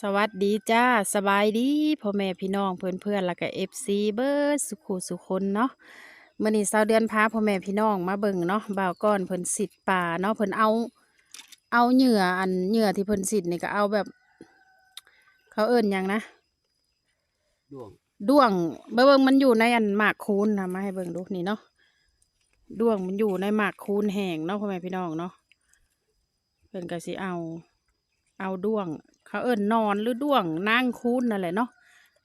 สวัสดีจ้าสบายดีพ่อแม่พี่น้องเพื่อนเพื่อนแล้วก็เอฟซีเบิร์ดสุขุสุคนเนาะมื่อนี้เสาเดือนพาพ่อแม่พี่น้องมาเบิ่งเนาะบ่าวก้อนเพิ่นสิทธิ์ป่าเนาะเพิ่นเอา เอาเหยื่ออันเหยื่อที่เพิ่นสิทธิ์นี่ก็เอาแบบ เขาเอิ้นหยังนะด้วงด้วงเบิ่งมันอยู่ในอันหมากคูนนะมาให้เบิ่งดูนี่เนาะด้วงมันอยู่ในหมากคูนแห้งเนาะพ่อแม่พี่น้องเนาะเพิ่นก็สิเอา เอาด้วง เขาเอิ้นนอนหรือด้วงนางคูนนั่นแหละเนาะ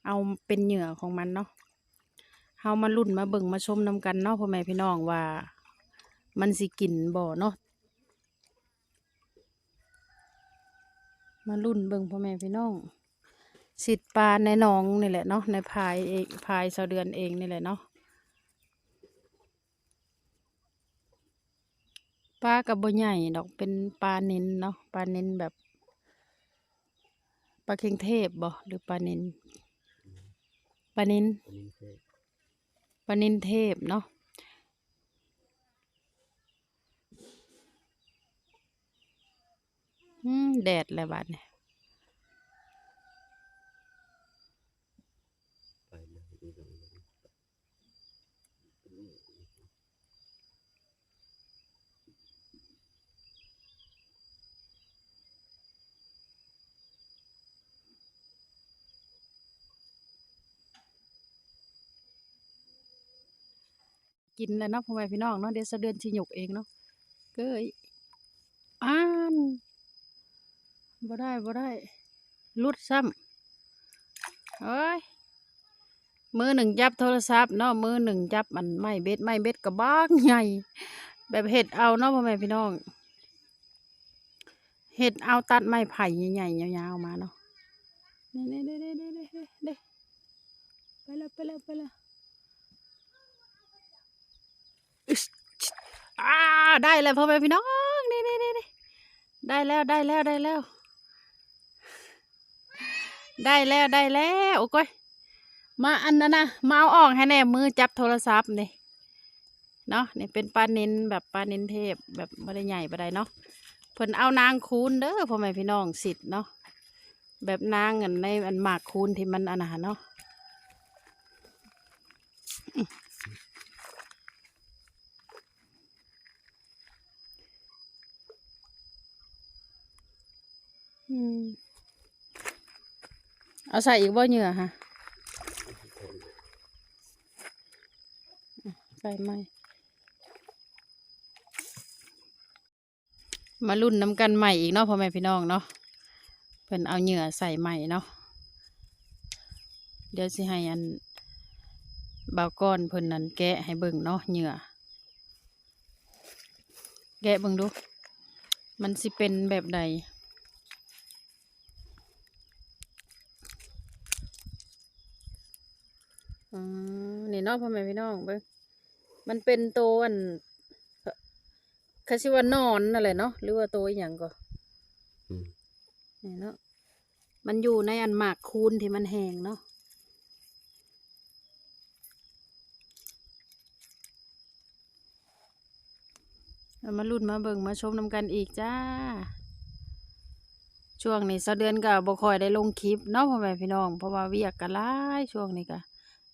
เอาเป็นเหยื่อของมันเนาะเฮามาลุ่นมาเบิ่งมาชมนำกันเนาะพ่อแม่พี่น้องว่า มันสิกินบ่เนาะมาลุ่นเบิ่งพ่อแม่พี่น้องสิทธิ์ปลาในหนองนี่แหละเนาะในพายเองพายสาเดือนเองนี่แหละเนาะปลากับบ่ใหญ่ดอกเป็นปลาเน้นเนาะปลาเน้นแบบ ปลาเค็งเทพบ่หรือปลาเน้นปลาเน้นอันนี้คือปลาเน้นเทพเนาะอืมแดดแล้วบัดเนี่ย ไปนะดูตรงนี้ กินแล้วเนาะพ่อแม่พี่น้องเนาะเดี๋ยวเสาเดือนสิหยกเองเนาะเกยอ่านบ่ได้บ่ได้ลุดซ้ำเอ้ยมือหนึ่งจับโทรศัพท์เนาะมือหนึ่งจับมันไม่เบ็ดไม่เบ็ดกระบากใหญ่แบบเห็ดเอาเนาะพ่อแม่พี่น้องเห็ดเอาตัดไม้ไผ่ใหญ่ๆยาวๆมาเนาะนี่นี่นี่นี่นี่นี่นี่ไปแล้วไปแล้วไปแล้ว อึ๊ชอ่า ได้แล้วพ่อแม่พี่น้องนี่นี่นี่ได้แล้วได้แล้วได้แล้ว ได้แล้วได้แล้วโอ้ก้อยมาอันนั้นนะมาเอาออกให้แน่มือจับโทรศัพท์นี่เนาะนี่เป็นปลาเน้นแบบปลาเน้นเทพแบบไม่ได้ใหญ่ปานใดเนาะเพิ่นเอานางคูณเด้อพ่อแม่พี่น้องสิทธิ์เนาะแบบนางอันในอันหมากคูณที่มันอันนั้นเนาะ อืม เอาใส่อีกบ่เหงื่อฮะอะใส่ไหมมารุ่นน้ำกันใหม่อีกเนาะพ่อแม่พี่น้องเนาะเพิ่นเอาเหงื่อใส่ใหม่เนาะเดี๋ยวสิให้อันบาวก้อนเพิ่นนั้นแกะให้เบิ่งเนาะเหงื่อ แกะเบิ่งดู มันสิเป็นแบบใด อ๋อนี่เนาะพ่อแม่พี่น้องเบิ่งมันเป็นตัวอันเอ่อเขาชื่อว่านอนนั่นแหละเนาะหรือว่าตัวอหย่างก็อืม นี่เนาะมันอยู่ในอันหมากคูนที่มันแห้งเนาะเอามาลุ้นมาเบิ่งมาชมนำกันอีกจ้า ช่วงนี้เสาเดือนก็บ่ค่อยได้ลงคลิปเนาะพ่อแม่พี่น้อง เพราะว่าเวียกก็หลายช่วงนี้ก็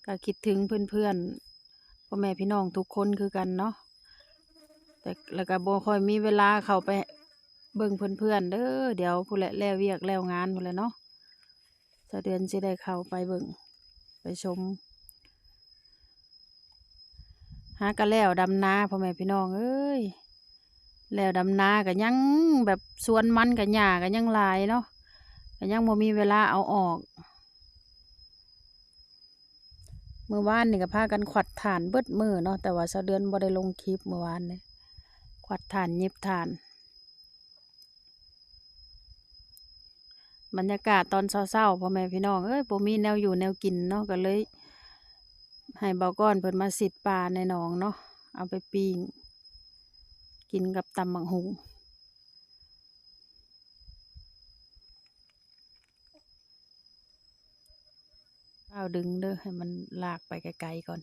ก็คิดถึงเพื่อนๆพ่อแม่พี่น้องทุกคนคือกันเนาะแต่แล้วก็บ่ค่อยมีเวลาเข้าไปเบิ่งเพื่อนๆเด้อเดี๋ยวผู้แหละแล้วเวียกแล้วงานผู้แหละเนาะเสาเดือนสิได้เข้าไปเบิ่งไปชมหากันแล้วดำนาพ่อแม่พี่น้องเอ้ยแล้วดำนาก็ยังแบบสวนมันกับหญ้าก็ยังลายเนาะก็ยังบ่มีเวลาเอาออก เมื่อวานนี่ก็พากันขวัดถ่านเบิดมือเนาะแต่ว่าเสาเดือนบ่ได้ลงคลิปเมื่อวานเนี่ยขวัดถ่านเย็บถ่าน บรรยากาศตอนเช้าๆพ่อแม่พี่น้องเอ้ยบ่มีแนวอยู่แนวกินเนาะก็เลย ให้เบาก้อนเพิ่นมาสิดปลาในหนองเนาะเอาไปปิ้งกินกับตำบักหุง เอาดึงเด้อให้มันลากไปไกลๆก่อน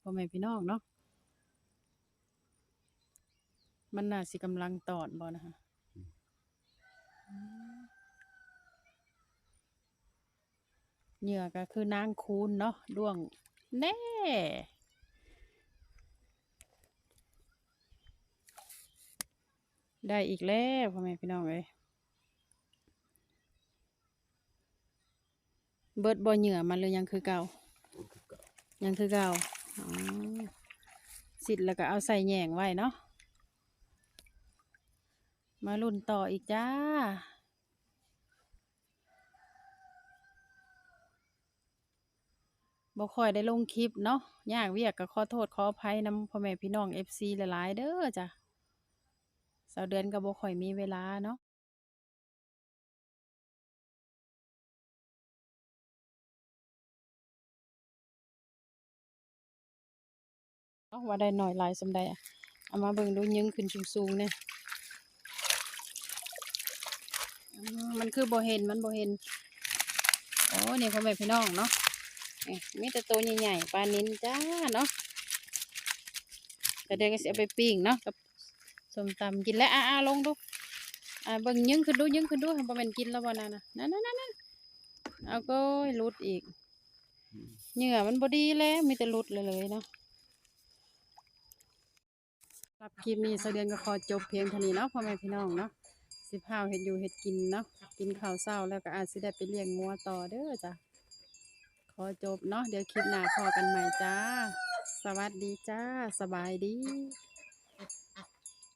พ่อแม่พี่น้องเนาะมันน่าสิกำลังตอดบ่นะคะเหยื่อก็คือนางคูนเนาะด้วง แน่ได้อีกแล้วพ่อแม่พี่น้องเอ้ยเบิดบ่เหยื่อมันเลยยังคือเก่ายังคือเก่า สิทธิ์แล้วก็เอาใส่แหย่งไว้เนาะ มาลุ่นต่ออีกจ้า บ่ค่อยได้ลงคลิปเนาะยากเวียกก็ขอโทษขออภัยนำพ่อแม่พี่น้อง FC หลายๆเด้อจ้ะสาวเดือนก็บ่ค่อยมีเวลาเนาะ เนาะว่าได้หน่อยหลายสำใดอะเอามาเบิ่งดูยิงขึ้นสูงๆเนี่ยอืมมันคือบ่เห็นมันบ่เห็นโอ้นี่พ่อแม่พี่น้องเนาะนี่มีแต่ตัวใหญ่ๆปลานินจ้าเนาะแต่เดี๋ยวก็สิเอาไปปิ้งเนาะกับส้มตำกินแล้วอ่าลงดูอ่าเบิ่งยิงขึ้นดูยิงขึ้นดูบ่แม่นกินแล้วบ่นั่นน่ะนั่นๆๆๆเอาก็หลุดอีกอืมเหงื่อมันบดีแล้วมีแต่หลุดเลยเลยเนาะ รับคลิปนี้เสเดือนก็ขอจบเพียงเท่านี้เนาะพ่อแม่พี่น้องเนาะสิพาวเห็ดอยู่เห็ดกินเนาะกินข้าวเศร้าแล้วก็อาจสิได้ไปเลี้ยงงัวต่อเด้อจ้ะขอจบเนาะเดี๋ยวคลิปหน้าพอกันใหม่จ้า สวัสดีจ้า สบายดี